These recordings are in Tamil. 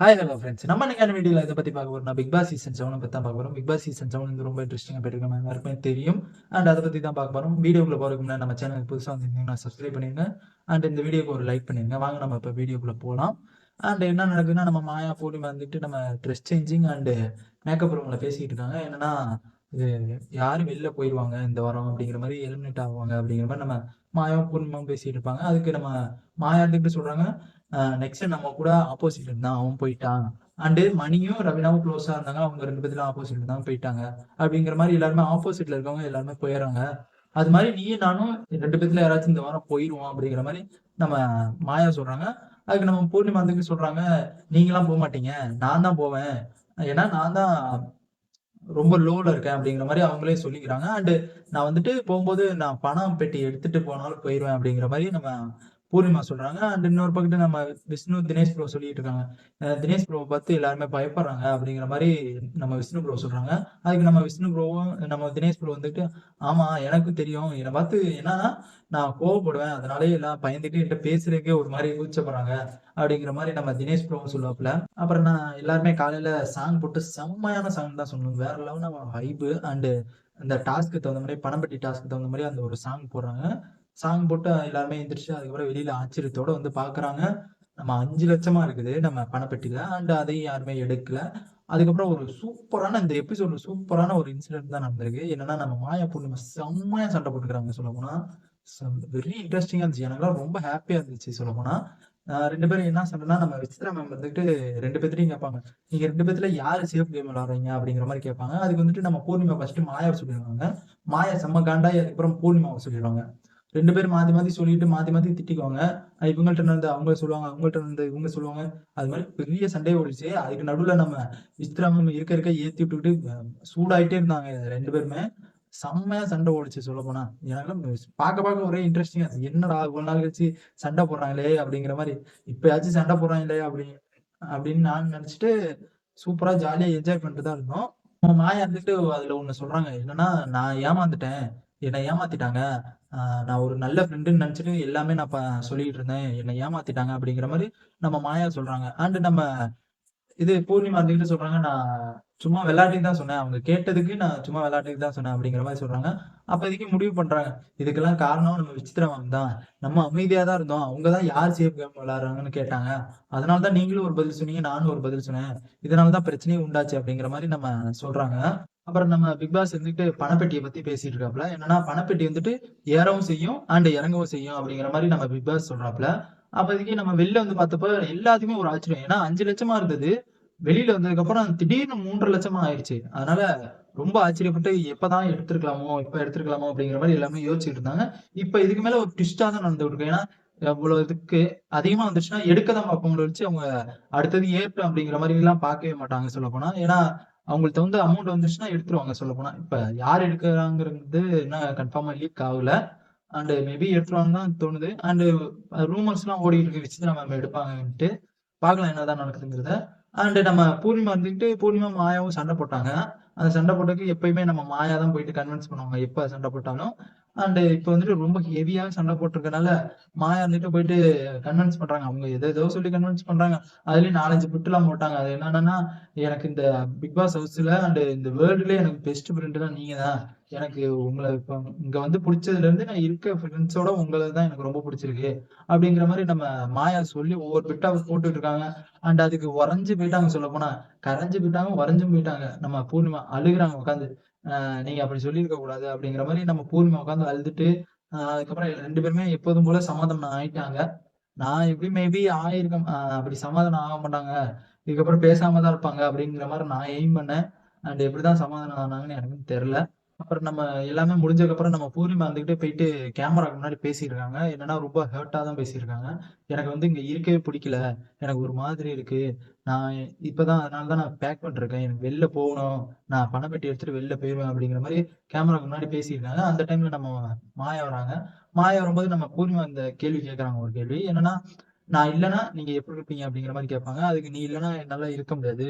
ஹாய் ஹலோ ஃப்ரெண்ட்ஸ் நம்ம இன்னைக்கான வீடியோவில் இதை பற்றி பார்க்க போகிறோம் பிக் பாஸ் சீசன் செவனை பற்றி தான் பார்க்க போகிறோம் பிக் பாஸ் சீசன் செவன் வந்து ரொம்ப இன்ட்ரெஸ்டிங்காக போயிருக்கோம் எல்லாருக்குமே தெரியும். அண்ட் அதை பற்றி தான் பார்க்க போகிறோம் வீடியோக்குள்ள போகிறதுக்கு முன்னாடி நம்ம சேனலுக்கு புதுசாக வந்திருந்தீங்கன்னா சப்ஸ்கிரைப் பண்ணிடுங்க. அண்ட் இந்த வீடியோக்கு ஒரு லைக் பண்ணிடுங்க. வாங்க நம்ம இப்போ வீடியோக்குள்ளே போகலாம் அண்ட் என்ன நடக்குதுன்னா நம்ம மாயா போலி வந்துட்டு நம்ம ட்ரெஸ் சேஞ்சிங் அண்டு மேக்கப் ரூமில் பேசிக்கிட்டு இருக்காங்க. என்னன்னா இது யாரும் வெளில போயிடுவாங்க இந்த வாரம் அப்படிங்கிற மாதிரி எலிமினேட் ஆவாங்க அப்படிங்கிற மாதிரி நம்ம மாயாவும் பூர்ணிமாவும் பேசிட்டு இருப்பாங்க. அதுக்கு நம்ம மாயா இருந்துட்டு சொல்றாங்க நெக்ஸ்ட் நம்ம கூட ஆப்போசிட் இருந்தான் அவன் போயிட்டான். அண்டு மணியும் ரவினாவும் க்ளோஸா இருந்தாங்க அவங்க ரெண்டு பேர்ல ஆப்போசிட் தான் போயிட்டாங்க அப்படிங்கிற மாதிரி எல்லாருமே ஆப்போசிட்ல இருக்கவங்க எல்லாருமே போயிடுறாங்க. அது மாதிரி நீயும் நானும் ரெண்டு பேர்த்துல யாராச்சும் இந்த வாரம் போயிடுவோம் அப்படிங்கிற மாதிரி நம்ம மாயா சொல்றாங்க. அதுக்கு நம்ம பூர்ணிமா வந்துட்டு சொல்றாங்க நீங்களாம் போக மாட்டீங்க நான் தான் போவேன். ஏன்னா நான் தான் ரொம்ப லோல இருக்கேன் அப்படிங்கிற மாதிரி அவங்களே சொல்லிக்கிறாங்க. அண்டு நான் வந்துட்டு போகும்போது நான் பணம் பெட்டி எடுத்துட்டு போனாலும் போயிடுவேன் அப்படிங்கிற மாதிரி நம்ம பூர்ணிமா சொல்றாங்க. அண்ட் இன்னொரு பக்கத்து நம்ம விஷ்ணு தினேஷ் ப்ரோ சொல்லிட்டு இருக்காங்க. தினேஷ் ப்ரோவை பார்த்து எல்லாருமே பயப்படுறாங்க அப்படிங்கிற மாதிரி நம்ம விஷ்ணு ப்ரோ சொல்றாங்க. அதுக்கு நம்ம விஷ்ணு ப்ரோவும் நம்ம தினேஷ் ப்ரோ வந்துட்டு ஆமா எனக்கும் தெரியும். என்னை பார்த்து என்னன்னா நான் கோவப்படுவேன். அதனாலே எல்லாம் பயந்துட்டு என்கிட்ட பேசுறதுக்கே ஒரு மாதிரி கூச்சப்படுறாங்க அப்படிங்கிற மாதிரி நம்ம தினேஷ் ப்ரோவும் சொல்லுவாப்புல. அப்புறம் நான் எல்லாருமே காலையில சாங் போட்டு செம்மையான சாங் தான் சொல்லணும். வேற லெவல் நம்ம வைப்பு அண்டு அந்த டாஸ்க்கு தகுந்த மாதிரி பணம்பட்டி டாஸ்க்கு தகுந்த மாதிரி அந்த ஒரு சாங் போடுறாங்க. சாங் போட்டு எல்லாருமே எந்திரிச்சு அதுக்கப்புறம் வெளியில ஆச்சரியத்தோட வந்து பாக்குறாங்க. நம்ம அஞ்சு லட்சமா இருக்குது நம்ம பணப்பெட்டியில அண்ட் அதையும் யாருமே எடுக்கல. அதுக்கப்புறம் ஒரு சூப்பரான இந்த எபிசோட்ல சூப்பரான ஒரு இன்சிடென்ட் தான் நடந்திருக்கு. என்னன்னா நம்ம மாயா பூர்ணிமா செம்மையா சண்டை போட்டுக்கிறாங்க சொல்ல போனா வெரி இன்ட்ரெஸ்டிங்கா இருந்துச்சு. எனக்குலாம் ரொம்ப ஹாப்பியா இருந்துச்சு சொல்ல போனா ரெண்டு பேரும் என்ன சண்டைனா நம்ம விசித்ரா மேம் வந்துட்டு ரெண்டு பேர்த்தையும் கேட்பாங்க. நீங்க ரெண்டு பேர்த்துல யாரு சேஃப் கேம் விளாடுறீங்க அப்படிங்கிற மாதிரி கேட்பாங்க. அதுக்கு வந்துட்டு நம்ம பூர்ணிமா ஃபர்ஸ்ட் மாயாவை சொல்லிடுவாங்க. மாயா செம்ம காண்டா அதுக்கப்புறம் பூர்ணிமாவை சொல்லிடுவாங்க. ரெண்டு பேரும் மாத்தி மாத்தி சொல்லிட்டு மாத்தி மாத்தி திட்டிக்குவாங்க. இவங்கள்ட்ட நடந்து அவங்க சொல்லுவாங்க அவங்கள்ட்ட இருந்து இவங்க சொல்லுவாங்க. அது மாதிரி பெரிய சண்டையை ஓடிச்சு. அதுக்கு நடுவுல நம்ம விஸ்திராமம் இருக்க இருக்க ஏத்தி விட்டுக்கிட்டு சூடாயிட்டே இருந்தாங்க ரெண்டு பேருமே. செம்மையா சண்டை ஓடிச்சு சொல்ல போனா எனக்கு பார்க்க பார்க்க ஒரே இன்ட்ரெஸ்டிங்கா இருந்துச்சு என்னடா ஒரு நாள் கழிச்சு சண்டை போடுறாங்களே அப்படிங்கிற மாதிரி. இப்பயாச்சும் சண்டை போடுறாங்களே அப்படி அப்படின்னு நான் நினைச்சிட்டு சூப்பரா ஜாலியா என்ஜாய் பண்ணிட்டு தான் இருந்தோம் மாயா இருந்துட்டு அதுல ஒண்ணு சொல்றாங்க. என்னன்னா நான் ஏமாந்துட்டேன். என்னை ஏமாத்திட்டாங்க. ஆஹ் நான் ஒரு நல்ல ஃப்ரெண்டுன்னு நினைச்சிட்டு எல்லாமே நான் ப- சொல்லிட்டு இருந்தேன். என்னை ஏமாத்திட்டாங்க அப்படிங்கிற மாதிரி நம்ம மாயா சொல்றாங்க. அண்ட் நம்ம இது பூர்ணிமா இருந்துகிட்டு சொல்றாங்க. நான் சும்மா விளையாட்டுக்கு தான் சொன்னேன். அவங்க கேட்டதுக்கு நான் சும்மா விளையாட்டுக்கு தான் சொன்னேன் அப்படிங்கிற மாதிரி சொல்றாங்க. அப்போதைக்கு முடிவு பண்றாங்க. இதுக்கெல்லாம் காரணம் நம்ம விசித்திர மேம் தான். நம்ம அமைதியா தான் இருந்தோம். அவங்க தான் யார் சேஃப் கேம் விளையாடுறாங்கன்னு கேட்டாங்க. அதனால தான் நீங்களும் ஒரு பதில் சொன்னீங்க நானும் ஒரு பதில் சொன்னேன். இதனால தான் பிரச்சனையும் உண்டாச்சு அப்படிங்கிற மாதிரி நம்ம சொல்றாங்க. அப்புறம் நம்ம பிக் பாஸ் வந்துட்டு பணப்பெட்டியை பத்தி பேசிட்டு இருக்காப்ல என்னன்னா பணப்பெட்டி வந்துட்டு ஏறவும் செய்யும் அண்ட் இறங்கவும் செய்யும் அப்படிங்கிற மாதிரி நம்ம பிக் பாஸ் சொல்றாப்ல அப்போதைக்கு நம்ம வெளில வந்து பார்த்தப்ப எல்லாத்துக்குமே ஒரு ஆச்சரியம். ஏன்னா அஞ்சு லட்சமா இருந்தது. வெளியில வந்ததுக்கு அப்புறம் திடீர்னு மூன்றரை லட்சமா ஆயிடுச்சு. அதனால ரொம்ப ஆச்சரியப்பட்டு எப்பதான் எடுத்திருக்கலாமோ இப்ப எடுத்திருக்கலாமோ அப்படிங்கிற மாதிரி எல்லாமே யோசிச்சுட்டு இருந்தாங்க. இப்ப இதுக்கு மேல ஒரு ட்விஸ்டா தான் நடந்து இருக்கு. ஏன்னா இவ்வளவு இதுக்கு அதிகமா வந்துச்சுன்னா எடுக்க தான் பார்ப்பவங்களை வச்சு அவங்க அடுத்தது ஏற்றம் அப்படிங்கிற மாதிரி எல்லாம் பார்க்கவே மாட்டாங்க சொல்ல போனா ஏன்னா அவங்களுக்கு வந்து அமௌண்ட் வந்துச்சுன்னா எடுத்துருவாங்க சொல்ல போனா இப்ப யார் எடுக்கிறாங்கிறது என்ன கன்ஃபார்மா லீக் ஆகல. அண்ட் மேபி எடுத்துருவாங்க தான் தோணுது. அண்ட் ரூமர்ஸ் எல்லாம் ஓடிட்டு இருக்கு. விசித்திரா மேம் எடுப்பாங்கன்ட்டு. பார்க்கலாம் என்னதான் நடக்குதுங்கிறத. அண்ட் நம்ம பூர்ணிமா இருந்துக்கிட்டு பூர்ணிமா மாயாவும் சண்டை போட்டாங்க. அந்த சண்டை போட்டதுக்கு எப்பயுமே நம்ம மாயா தான் போயிட்டு கன்வின்ஸ் பண்ணுவாங்க. எப்ப சண்டை போட்டாலும். அண்ட் இப்போ வந்துட்டு ரொம்ப ஹெவியா சண்டை போட்டிருக்கனால மாயா இருந்துட்டு போயிட்டு கன்வின்ஸ் பண்றாங்க. அவங்க எதோ ஏதோ சொல்லி கன்வின்ஸ் பண்றாங்க. அதுலயும் நாலஞ்சு பிட்டுலாம் போட்டாங்க. அது என்னன்னா எனக்கு இந்த பிக் பாஸ் ஹவுஸ்ல அண்ட் இந்த வேர்ல்டுல எனக்கு பெஸ்ட் ஃப்ரெண்டுனா நீங்க தான் எனக்கு உங்களை இப்போ இங்க வந்து பிடிச்சதுல இருந்து நான் இருக்க ஃப்ரெண்ட்ஸோட உங்களை தான் எனக்கு ரொம்ப பிடிச்சிருக்கு. அப்படிங்கிற மாதிரி நம்ம மாயா சொல்லி ஒவ்வொரு பிட்டா போட்டுட்டு இருக்காங்க. அண்ட் அதுக்கு உறைஞ்சு போயிட்டாங்க சொல்ல போனா கரைஞ்சு போயிட்டாங்க உறைஞ்சும் போயிட்டாங்க. நம்ம பூர்ணிமா அழுகுறாங்க உட்காந்து நீங்க அப்படி சொல்லியிருக்க கூடாது அப்படிங்கிற மாதிரி நம்ம பூர்ணிமா உட்காந்து அழுதுட்டு அதுக்கப்புறம் ரெண்டு பேருமே எப்போதும் போல சமாதானம் ஆயிட்டாங்க. நான் எப்படி மேபி ஆயிருக்க ஆஹ் அப்படி சமாதானம் ஆக மாட்டாங்க. இதுக்கப்புறம் பேசாம தான் இருப்பாங்க அப்படிங்கிற மாதிரி நான் எய்ம் பண்ணேன். அண்ட் எப்படிதான் சமாதானம் ஆனாங்கன்னு எனக்கு தெரியல. அப்புறம் நம்ம எல்லாமே முடிஞ்சதுக்கப்புறம் நம்ம பூர்ணிமா வந்துகிட்டு போயிட்டு கேமராக்கு முன்னாடி பேசியிருக்காங்க. என்னன்னா ரொம்ப ஹர்ட்டாக தான் பேசியிருக்காங்க. எனக்கு வந்து இங்கே இருக்கவே பிடிக்கல. எனக்கு ஒரு மாதிரி இருக்கு. நான் இப்பதான் அதனால தான் நான் பேக் பண்ணிருக்கேன். எனக்கு வெளில போகணும். நான் பணம் பெட்டி எடுத்துட்டு வெளில போயிடுவேன் அப்படிங்கிற மாதிரி கேமராக்கு முன்னாடி பேசியிருக்காங்க. அந்த டைம்ல நம்ம மாயா வராங்க. மாயா வரும்போது நம்ம பூர்ணிமா இந்த கேள்வி கேட்குறாங்க ஒரு கேள்வி. என்னன்னா நான் இல்லைன்னா நீங்க எப்படி இருப்பீங்க அப்படிங்கிற மாதிரி கேட்பாங்க. அதுக்கு நீ இல்லைன்னா என்னால இருக்க முடியாது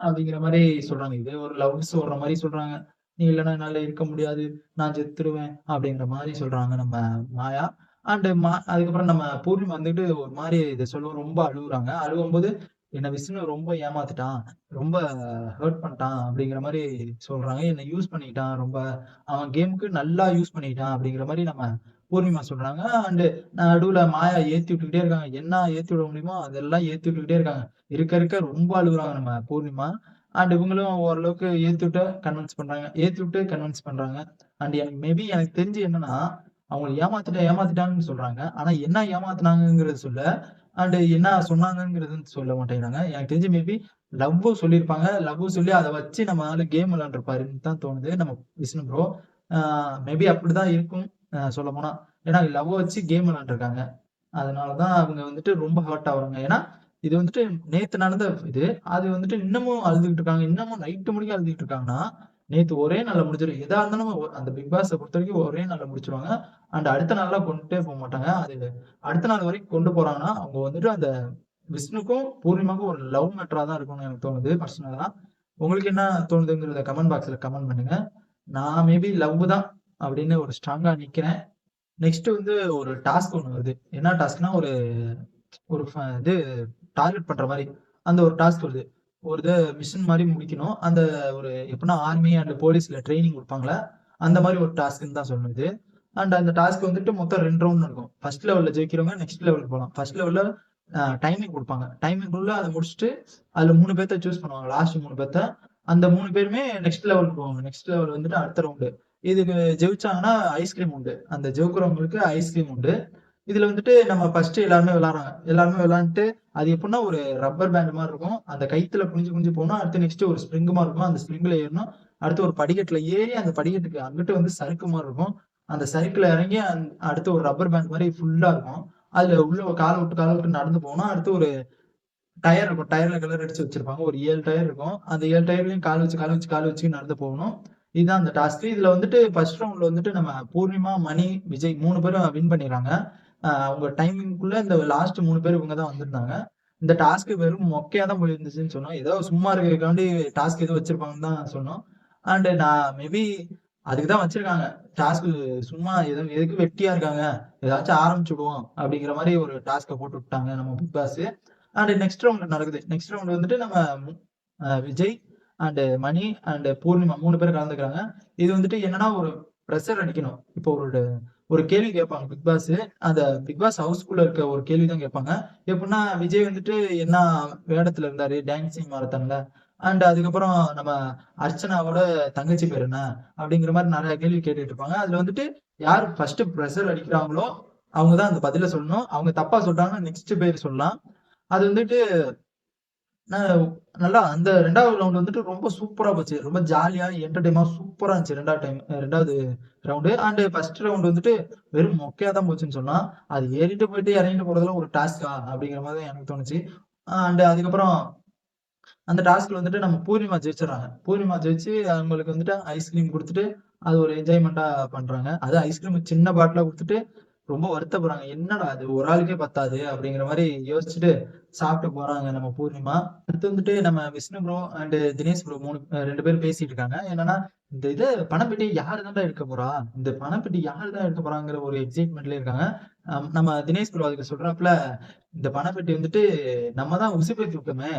அப்படிங்கிற மாதிரி சொல்றாங்க. இது ஒரு லவ்ஸ் சொல்ற மாதிரி சொல்றாங்க. நீ இல்லைன்னா என்னால இருக்க முடியாது நான் செத்துருவேன் அப்படிங்கிற மாதிரி சொல்றாங்க நம்ம மாயா அண்ட் மா அதுக்கப்புறம் நம்ம பூர்ணிமா வந்துட்டு ஒரு மாதிரி இதை சொல்லுவோம் ரொம்ப அழுகுறாங்க அழுகும்போது என்ன விஷ்ணு ரொம்ப ஏமாத்துட்டான் ரொம்ப ஹர்ட் பண்ணிட்டான் அப்படிங்கிற மாதிரி சொல்றாங்க. என்ன யூஸ் பண்ணிக்கிட்டான் ரொம்ப. அவன் கேமுக்கு நல்லா யூஸ் பண்ணிக்கிட்டான் அப்படிங்கிற மாதிரி நம்ம பூர்ணிமா சொல்றாங்க. அண்ட் நடுவுல மாயா ஏத்தி விட்டுக்கிட்டே இருக்காங்க. என்ன ஏத்தி விட முடியுமோ அதெல்லாம் ஏத்தி விட்டுக்கிட்டே இருக்காங்க. இருக்க இருக்க ரொம்ப அழுகுறாங்க நம்ம பூர்ணிமா. அண்ட் இவங்களும் ஓரளவுக்கு ஏத்தி விட்டு கன்வின்ஸ் பண்றாங்க. ஏத்தி விட்டு கன்வின்ஸ் பண்றாங்க. அண்ட் எனக்கு மேபி எனக்கு தெரிஞ்சு என்னன்னா, அவங்கள ஏமாத்திட்டா ஏமாத்திட்டாங்கன்னு சொல்றாங்க. ஆனா என்ன ஏமாத்தினாங்கிறது சொல்ல, அண்ட் என்ன சொன்னாங்கிறது சொல்ல மாட்டேங்கிறாங்க. எனக்கு தெரிஞ்சு மேபி லவ்வும் சொல்லியிருப்பாங்க. லவ் சொல்லி அதை வச்சு நம்ம ஆளு கேம் விளாண்டுருப்பாருன்னு தான் தோணுது. நம்ம விஷ்ணு ப்ரோ. மேபி அப்படிதான் இருக்கும். சொல்ல சொல்லப்போனா. ஏன்னா லவ் வச்சு கேம் விளாண்டுருக்காங்க அதனால தான் அவங்க வந்துட்டு ரொம்ப ஹர்ட் ஆகுறாங்க. ஏன்னா, இது வந்துட்டு நேத்து நடந்த இது. அது வந்துட்டு இன்னமும் அழுதுகிட்டு இருக்காங்க. இன்னமும் நைட்டு முடிக்க அழுதுகிட்டு இருக்காங்கன்னா, நேத்து ஒரே நாள்ல முடிஞ்சிரும். எதா இருந்தாலும் அந்த பிக் பாஸை பொறுத்த வரைக்கும் ஒரே நாள்ல முடிச்சிருவாங்க அண்ட் அடுத்த நாள்ல கொண்டுட்டே போக மாட்டாங்க. அது அடுத்த நாள் வரைக்கும் கொண்டு போறாங்கன்னா, அவங்க வந்துட்டு அந்த விஷ்ணுக்கும், பூர்ணிமாக்கும் ஒரு லவ் மேட்டரா தான் இருக்கும்னு எனக்கு தோணுது பர்சனலா. உங்களுக்கு என்ன தோணுதுங்கிறத கமெண்ட் பாக்ஸ்ல கமெண்ட் பண்ணுங்க. நான் மேபி லவ் தான் அப்படின்னு ஒரு ஸ்ட்ராங்கா நிக்கிறேன். நெக்ஸ்ட் வந்து ஒரு டாஸ்க் ஒண்ணு வருது. என்ன டாஸ்க்னா ஒரு ஒரு ஃப இது டார்கெட் பண்ற மாதிரி அந்த ஒரு டாஸ்க் வருது. ஒரு இதை மிஷின் மாதிரி முடிக்கணும். அந்த ஒரு எப்படின்னா ஆர்மி அண்ட் போலீஸ்ல ட்ரைனிங் கொடுப்பாங்களே அந்த மாதிரி ஒரு டாஸ்க்குன்னு தான் சொல்லணும் இது. அண்ட் அந்த டாஸ்க் வந்துட்டு மொத்தம் ரெண்டு ரவுண்ட் இருக்கும் ஃபர்ஸ்ட் லெவல்ல ஜெயிக்கிறவங்க நெக்ஸ்ட் லெவலுக்கு போகலாம் ஃபர்ஸ்ட் லெவல்ல டைமிங் கொடுப்பாங்க டைமிங்குள்ள அதை முடிச்சுட்டு, அதுல மூணு பேர்த்த சூஸ் பண்ணுவாங்க. லாஸ்ட் மூணு பேர்த்த அந்த மூணு பேருமே நெக்ஸ்ட் லெவலுக்கு போவாங்க. நெக்ஸ்ட் லெவல் வந்துட்டு அடுத்த ரவுண்டு. இதுக்கு ஜெயிச்சாங்கன்னா ஐஸ்கிரீம் உண்டு. அந்த ஜெயிக்கிறவங்களுக்கு ஐஸ்கிரீம் உண்டு. இதுல வந்துட்டு நம்ம ஃபர்ஸ்ட் எல்லாருமே விளாட்றாங்க எல்லாருமே விளாண்டுட்டு அது எப்படின்னா ஒரு ரப்பர் பேண்ட் மாதிரி இருக்கும். அந்த கைத்துல குனிஞ்சு குனிஞ்சு போனோம் அடுத்து நெக்ஸ்ட் ஒரு ஸ்ப்ரிங் மாதிரி இருக்கும். அந்த ஸ்ப்ரிங்ல ஏறணும். அடுத்து ஒரு படிக்கட்டுல ஏறி அந்த படிக்கட்டுக்கு அங்கிட்டு வந்து சறுக்கு மாதிரி இருக்கும். அந்த சறுக்குல இறங்கி அந் அடுத்து ஒரு ரப்பர் பேண்ட் மாதிரி ஃபுல்லா இருக்கும். அதுல உள்ள ஒரு கால விட்டு கால விட்டு நடந்து போணும். அடுத்து ஒரு டயர் இருக்கும். டயர்ல கலர் அடிச்சு வச்சிருப்பாங்க. ஒரு ஏழு டயர் இருக்கும். அந்த ஏழு டயர்லயும் கால் வச்சு, கால் வச்சு, கால் வச்சு நடந்து போகணும். இதுதான் அந்த டாஸ்க். இதுல வந்துட்டு ஃபர்ஸ்ட் ரவுண்ட்ல வந்துட்டு நம்ம பூர்ணிமா, மணி, விஜய் மூணு பேரும் வின் பண்ணிடுறாங்க. அவங்க டைமிங்குள்ள இந்த லாஸ்ட் மூணு பேர் இவங்க தான் வந்திருந்தாங்க. இந்த டாஸ்க் வெறும் மொக்கையா தான் போயிருந்துச்சுன்னு சொன்னோம். ஏதோ சும்மா இருக்கிறதுக்காண்டி டாஸ்க் ஏதோ வச்சிருப்பாங்கன்னு தான் சொன்னோம். அண்ட் நான் மேபி அதுக்கு தான் வச்சிருக்காங்க. டாஸ்க் சும்மா எது எதுக்கு வெட்டியா இருக்காங்க. ஏதாச்சும் ஆரம்பிச்சு விடுவோம் அப்படிங்கிற மாதிரி ஒரு டாஸ்க்கை போட்டு விட்டாங்க நம்ம Bigg Boss. And next round நடக்குது. நெக்ஸ்ட் ரவுண்ட் வந்துட்டு நம்ம விஜய் அண்ட் மணி அண்ட் பூர்ணிமா மூணு பேர் கலந்துக்கிறாங்க. இது வந்துட்டு என்னன்னா ஒரு ப்ரெஷர் அடிக்கணும். இப்போ ஒரு ஒரு கேள்வி கேட்பாங்க பிக் பாஸ். அந்த பிக் பாஸ் ஹவுஸ்க்குள்ள இருக்க ஒரு கேள்வி தான் கேட்பாங்க. எப்படின்னா விஜய் வந்துட்டு என்ன வேடத்துல இருந்தாரு டான்சிங் மாரத்தான்ல. அண்ட் அதுக்கப்புறம் நம்ம அர்ச்சனாவோட தங்கச்சி பேர் என்ன? அப்படிங்கிற மாதிரி நிறைய கேள்வி கேட்டுட்டு இருப்பாங்க. அதுல வந்துட்டு யார் ஃபர்ஸ்ட் ப்ரெஷர் அடிக்கிறாங்களோ, அவங்க தான் அந்த பதில சொல்லணும். அவங்க தப்பா சொல்றாங்கன்னா நெக்ஸ்ட் பேர் சொல்லலாம். அது வந்துட்டு நல்லா அந்த ரெண்டாவது ரவுண்ட் வந்துட்டு ரொம்ப சூப்பரா போச்சு. ரொம்ப ஜாலியா என்டர்டெயின்மென்ட்டா சூப்பரா இருந்துச்சு ரெண்டாவது டைம் ரெண்டாவது ரவுண்டு. அண்ட் ஃபர்ஸ்ட் ரவுண்ட் வந்துட்டு வெறும் மொக்கையா தான் போச்சுன்னு சொன்னால் அது ஏறிட்டு போயிட்டு இறங்கிட்டு போறதெல்லாம் ஒரு டாஸ்க்கா? அப்படிங்கிற மாதிரி தான் எனக்கு தோணுச்சு. அண்ட் அதுக்கப்புறம் அந்த டாஸ்க்ல வந்துட்டு நம்ம பூர்ணிமா ஜெயிச்சிடறாங்க பூர்ணிமா ஜெயிச்சு அவங்களுக்கு வந்துட்டு ஐஸ்கிரீம் கொடுத்துட்டு அது ஒரு என்ஜாய்மெண்ட்டாக பண்றாங்க. அது ஐஸ்கிரீம் சின்ன பாட்டிலா கொடுத்துட்டு ரொம்ப வருத்தப்படுறாங்க. என்னடா அது ஒரு ஆளுக்கே பத்தாது அப்படிங்கிற மாதிரி யோசிச்சுட்டு சாப்பிட்டு போறாங்க நம்ம பூர்ணிமா. அடுத்து வந்துட்டு நம்ம Vishnu bro and Dinesh bro 3 2 பேரும் பேசிட்டு இருக்காங்க. என்னன்னா, இந்த இது பணப்பெட்டி யாரு தான்டா எடுக்க போறா? இந்த பணப்பெட்டி யாரு தான் எடுக்க போறாங்கிற ஒரு எக்ஸைட்மெண்ட்ல இருக்காங்க. நம்ம தினேஷ் ப்ரோ அதுக்கு சொல்றாப்புல, இந்த பணப்பெட்டி வந்துட்டு நம்ம தான் உசுப்பை தூக்கமே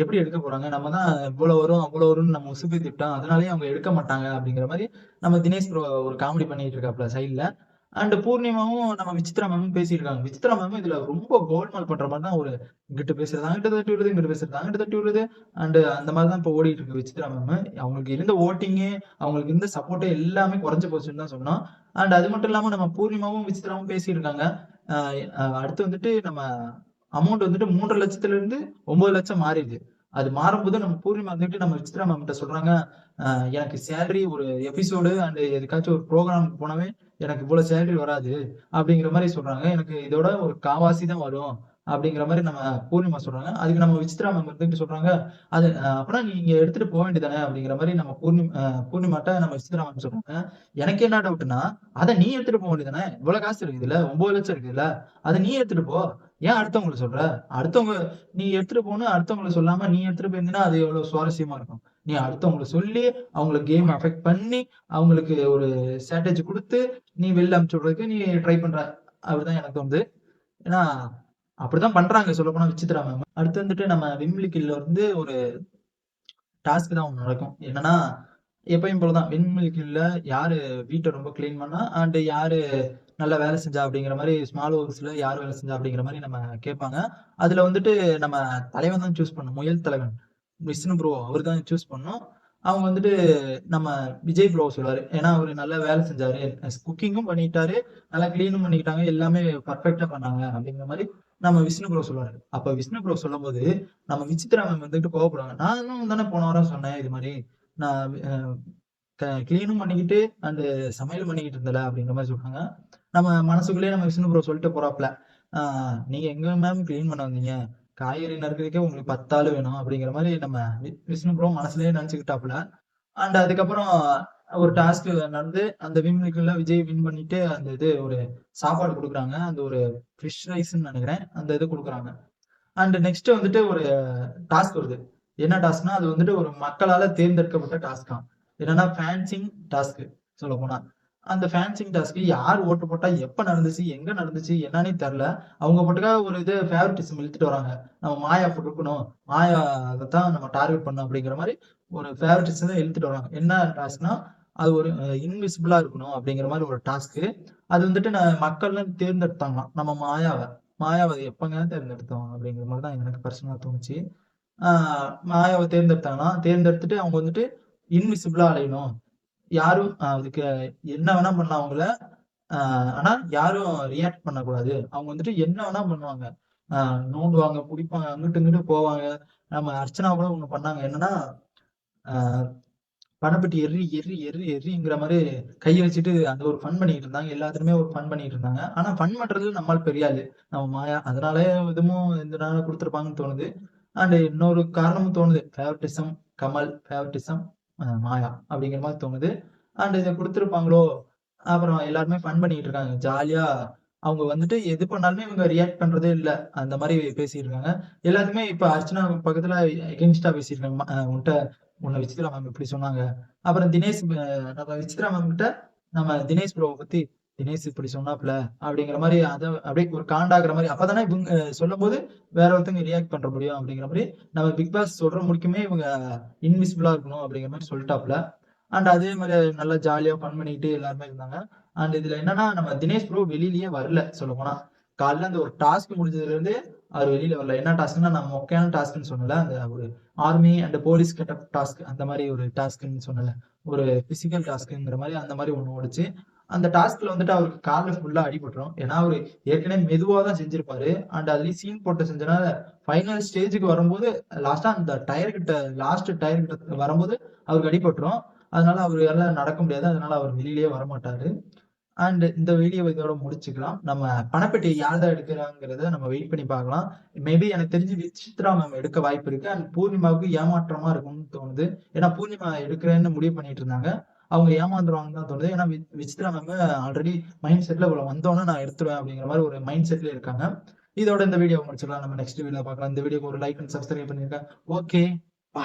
எப்படி எடுக்க போறாங்க? நம்ம தான் இவ்வளோ வரும், அவ்வளோ வரும்னு நம்ம உசுப்பேத்தி திட்டோம் அதனாலயே அவங்க எடுக்க மாட்டாங்க அப்படிங்கிற மாதிரி நம்ம தினேஷ் ப்ரோ ஒரு காமெடி பண்ணிட்டு இருக்காப்புல சைட்ல. அண்ட் பூர்ணிமாவும் நம்ம விசித்ரா மேமும் பேசியிருக்காங்க. விசித்ரா மேமும் இதுல ரொம்ப கோல்மால் பண்ற மாதிரி தான் ஒரு கிட்ட பேசுறது, கிட்ட தட்டி விடுறது, இங்கிட்டு பேசுறது, கிட்ட தட்டி விடுறது. அண்ட் அந்த மாதிரி தான் இப்போ ஓடிட்டு இருக்கு விசித்ரா மேமு. அவங்களுக்கு இருந்த ஓட்டிங்கு அவங்களுக்கு இருந்த சப்போர்ட்டே எல்லாமே குறைஞ்சு போச்சுன்னு தான் சொன்னோம் அண்ட் அது மட்டும் இல்லாம நம்ம பூர்ணிமாவும், விசித்ராவும் பேசியிருக்காங்க. அடுத்து வந்துட்டு நம்ம அமௌண்ட் வந்துட்டு 3,00,000 இருந்து 9,00,000 மாறிருக்கு. அது மாறும்போது நம்ம பூர்ணிமா வந்துட்டு நம்ம விசித்ரா கிட்ட சொல்றாங்க, எனக்கு சேலரி ஒரு எபிசோடு அண்ட் எதுக்காச்சும் ஒரு ப்ரோக்ராமுக்கு போனவே எனக்கு இவ்வளோ சேலரி வராது. அப்படிங்கிற மாதிரி சொல்றாங்க. எனக்கு இதோட ஒரு 1/4வாசி தான் வரும். அப்படிங்கிற மாதிரி நம்ம பூர்ணிமா சொல்றாங்க. அதுக்கு நம்ம விசித்ரா மேம் இருந்துட்டு சொல்றாங்க, அது அ நீங்க எடுத்துட்டு போக வேண்டியது தானே அப்படிங்கிற மாதிரி நம்ம பூர்ணி பூர்ணிமாட்ட நம்ம விசித்ரா மேம் சொல்றாங்க. எனக்கு என்ன டவுட்னா அதை நீ எடுத்துட்டு போக வேண்டியதானே இவ்வளோ காசு இருக்குதுல்ல. 9,00,000 இருக்குதுல்ல. அதை நீ எடுத்துட்டு போ. ஏன் அடுத்தவங்களுக்கு சொல்ற? அடுத்தவங்க நீ எடுத்துட்டு போன அடுத்தவங்களை சொல்லாம நீ எடுத்துட்டு போயிருந்தீங்கன்னா அது எவ்வளோ சுவாரஸ்யமா இருக்கும். நீ அடுத்தவங்களை சொல்லி, அவங்களை கேம் அஃபெக்ட் பண்ணி, அவங்களுக்கு ஒரு ஸ்ட்ராட்டஜி கொடுத்து நீ வெளில அனுப்பிச்சு விடுறதுக்கு நீ ட்ரை பண்ற. அப்படிதான் எனக்கு தோணுது. ஏன்னா, அப்படிதான் பண்றாங்க சொல்லப்போனா விசித்ரா மேம். அடுத்து வந்துட்டு நம்ம விண்வெளி கில்ல வந்து ஒரு டாஸ்க் தான் ஒன்று நடக்கும். என்னன்னா, எப்பயும் போலதான் தான் யாரு வீட்டை ரொம்ப கிளீன் பண்ணா, அண்ட் யாரு நல்ல வேலை செஞ்சா அப்படிங்கிற மாதிரி ஸ்மால் ஹவுஸ்ல யார் வேலை செஞ்சா அப்படிங்கிற மாதிரி நம்ம கேட்பாங்க. அதுல வந்துட்டு நம்ம தலைவன் தான் சூஸ் பண்ணணும். முயல் தலைவன் விஷ்ணு ப்ரோ அவர் தான் சூஸ் பண்ணோம் அவங்க வந்துட்டு நம்ம விஜய் ப்ரோ சொல்லுவாரு. ஏன்னா அவர் நல்லா வேலை செஞ்சாரு. குக்கிங்கும் பண்ணிட்டாரு. நல்லா கிளீனும் பண்ணிக்கிட்டாங்க. எல்லாமே பர்ஃபெக்டா பண்ணாங்க அப்படிங்கிற மாதிரி நம்ம விஷ்ணு ப்ரோ சொல்லுவாரு. அப்ப விஷ்ணு ப்ரோ சொல்லும்போது, நம்ம விசித்ரா மேம் வந்துட்டு கோவப்படுவாங்க. நானும் தானே போன வாரம் சொன்னேன் இது மாதிரி நான் அ கிளீனும் பண்ணிக்கிட்டு அந்த சமையலும் பண்ணிக்கிட்டு இருந்தல அப்படிங்கிற மாதிரி சொல்றாங்க. நம்ம மனசுக்குள்ளேயே நம்ம விஷ்ணு ப்ரோ சொல்லிட்டு போறாப்ல. நீங்க எங்க மேம் கிளீன் பண்ண வந்தீங்க? காய்கறி நறுக்கிறதுக்கே உங்களுக்கு பத்தாள் வேணும் அப்படிங்கிற மாதிரி நம்ம விஷ்ணு ப்ரோ மனசுலயே நினைச்சுக்கிட்டாப்ல அண்ட் அதுக்கப்புறம் ஒரு டாஸ்க் நடந்து அந்த விண்வெளிக்குள்ள விஜய் வின் பண்ணிட்டு அந்த இது ஒரு சாப்பாடு கொடுக்குறாங்க அந்த ஒரு ஃபிஷ் ரைஸ்ன்னு நினைக்கிறேன் அந்த இது கொடுக்குறாங்க அண்ட் நெக்ஸ்ட் வந்துட்டு ஒரு டாஸ்க் வருது. என்ன டாஸ்க்னா, அது வந்துட்டு ஒரு மக்களால தேர்ந்தெடுக்கப்பட்ட டாஸ்க் தான் என்னன்னா ஃபேன்சிங் டாஸ்க் சொல்லப்போனா. அந்த ஃபேன்சிங் டாஸ்க்கு யார் ஓட்டு போட்டா, எப்ப நடந்துச்சு, எங்க நடந்துச்சு என்னன்னே தெரில அவங்க பாட்டுக்கா ஒரு இது ஃபேவரட்டிசம் இழுத்துட்டு வராங்க. நம்ம மாயா இருக்கணும். மாயா தான் நம்ம டார்கெட் பண்ணணும் அப்படிங்கிற மாதிரி ஒரு ஃபேவரட்டிசம் தான் இழுத்துட்டு வராங்க. என்ன டாஸ்க்னா, அது ஒரு இன்விசிபிளா இருக்கணும் அப்படிங்கிற மாதிரி ஒரு டாஸ்க்கு அது வந்துட்டு நான் மக்கள்லாம் தேர்ந்தெடுத்தாங்களாம். நம்ம மாயாவை மாயாவை எப்பங்க தேர்ந்தெடுத்தோம் அப்படிங்கிற மாதிரி தான் எனக்கு பர்சனலாக தோணுச்சு. மாயாவை தேர்ந்தெடுத்தாங்கன்னா தேர்ந்தெடுத்துட்டு அவங்க வந்துட்டு இன்விசிபிளா அலையணும். யாரும் அதுக்கு என்ன வேணா பண்ணலாம் அவங்கள. ஆனா யாரும் ரியாக்ட் பண்ணக்கூடாது. அவங்க வந்துட்டு என்ன வேணா பண்ணுவாங்க. ஆஹ் நோண்டுவாங்க, குடிப்பாங்க அங்கிட்டு இங்கிட்டு போவாங்க. நம்ம அர்ச்சனா கூட ஒண்ணு பண்ணாங்க. என்னன்னா, பணப்பட்டி எரி எர்ரி, எர்ரி, எர்ரி, எர்ரிங்கிற மாதிரி கைய வச்சுட்டு அந்த ஒரு ஃபன் பண்ணிட்டு இருந்தாங்க. எல்லாத்துலயுமே ஒரு ஃபன் பண்ணிட்டு இருந்தாங்க. ஆனா ஃபன் பண்றது நம்மால் பெரியாது நம்ம மாயா. அதனாலே இதுவும் இந்த நாள் கொடுத்துருப்பாங்கன்னு தோணுது. அண்ட் இன்னொரு காரணமும் தோணுது. ஃபேவரட்டிசம் கமல், ஃபேவரட்டிசம் மாயா அப்படிங்கிற மாதிரி தோணுது. அண்ட் இதை கொடுத்துருப்பாங்களோ அப்புறம் எல்லாருமே ஃபன் பண்ணிட்டு இருக்காங்க. ஜாலியா அவங்க வந்துட்டு எது பண்ணாலுமே இவங்க ரியாக்ட் பண்றதே இல்லை அந்த மாதிரி பேசிட்டு இருக்காங்க. எல்லாத்துக்குமே இப்ப அர்ச்சனா பக்கத்துல எகென்ஸ்டா பேசியிருக்காங்க. உன்கிட்ட உன்ட்ட விசித்ரா மேம் இப்படி சொன்னாங்க. அப்புறம் தினேஷ் நம்ம விசித்ரா மேம் கிட்ட நம்ம தினேஷ் ப்ரோவை பத்தி தினேஷ் இப்படி சொன்னாப்ல அப்படிங்கிற மாதிரி அதை அப்படியே ஒரு காண்டாகிற மாதிரி அப்பதானே இவங்க சொல்லும்போது வேற ஒருத்தங்க ரியாக்ட் பண்ற முடியும் அப்படிங்கிற மாதிரி நம்ம பிக் பாஸ் சொல்ற முடிக்குமே இவங்க இன்விசிபிளா இருக்கணும் அப்படிங்கிற மாதிரி சொல்லிட்டாப்ல. அண்ட் அதே மாதிரி நல்லா ஜாலியா ஃபன் பண்ணிட்டு எல்லாருமே இருந்தாங்க. அண்ட் இதுல என்னன்னா நம்ம தினேஷ் ப்ரோ வெளியிலயே வரல சொல்லப்போனா. காலைல அந்த ஒரு டாஸ்க் முடிஞ்சதுல இருந்து அவர் வெளியில வரல. என்ன டாஸ்க்னா நான் மொக்கையான டாஸ்க்னு சொல்லல அந்த ஒரு ஆர்மி அண்ட் போலீஸ் கட்ட டாஸ்க் அந்த மாதிரி ஒரு டாஸ்க்னு சொன்னல ஒரு பிசிக்கல் டாஸ்க்ங்கிற மாதிரி அந்த மாதிரி ஒண்ணு ஓடிச்சு அந்த டாஸ்க்ல வந்துட்டு அவருக்கு காலில் ஃபுல்லா அடிபட்டுரும். ஏன்னா அவரு ஏற்கனவே மெதுவாக தான் செஞ்சிருப்பாரு. அண்ட் அதுலயும் சீன் போட்டு செஞ்சனால ஃபைனல் ஸ்டேஜுக்கு வரும்போது லாஸ்டா அந்த டயர் கிட்ட லாஸ்ட் டயர் கிட்ட வரும்போது அவருக்கு அடிபட்டுரும். அதனால அவரால நடக்க முடியாது. அதனால அவர் வெளியிலேயே வரமாட்டாரு. அண்ட் இந்த வீடியோ இதோட முடிச்சுக்கலாம். நம்ம பணப்பெட்டி யார் தான் எடுக்கிறாங்கிறத நம்ம வெயிட் பண்ணி பார்க்கலாம். மேபி எனக்கு தெரிஞ்சு விசித்ரா மேம் எடுக்க வாய்ப்பு இருக்கு. அண்ட் பூர்ணிமாவுக்கு ஏமாற்றமா இருக்கும்னு தோணுது. ஏன்னா பூர்ணிமா எடுக்கிறேன்னு முடிவு பண்ணிட்டு இருந்தாங்க. அவங்க ஏமாந்துருவாங்கன்னு தான் தோணுது. ஏன்னா விசித்ரா மேம் ஆல்ரெடி மைண்ட் செட்ல இவ்வளவு வந்தோனே நான் எடுத்துருவேன் அப்படிங்கிற மாதிரி ஒரு மைண்ட் செட்ல இருக்காங்க. இதோட இந்த வீடியோ முடிச்சுக்கலாம். நம்ம நெக்ஸ்ட் வீடியோ பார்க்கலாம். இந்த வீடியோக்கு ஒரு லைக் அண்ட் சப்ஸ்கிரைப் பண்ணிருக்கேன் ஓகே. பா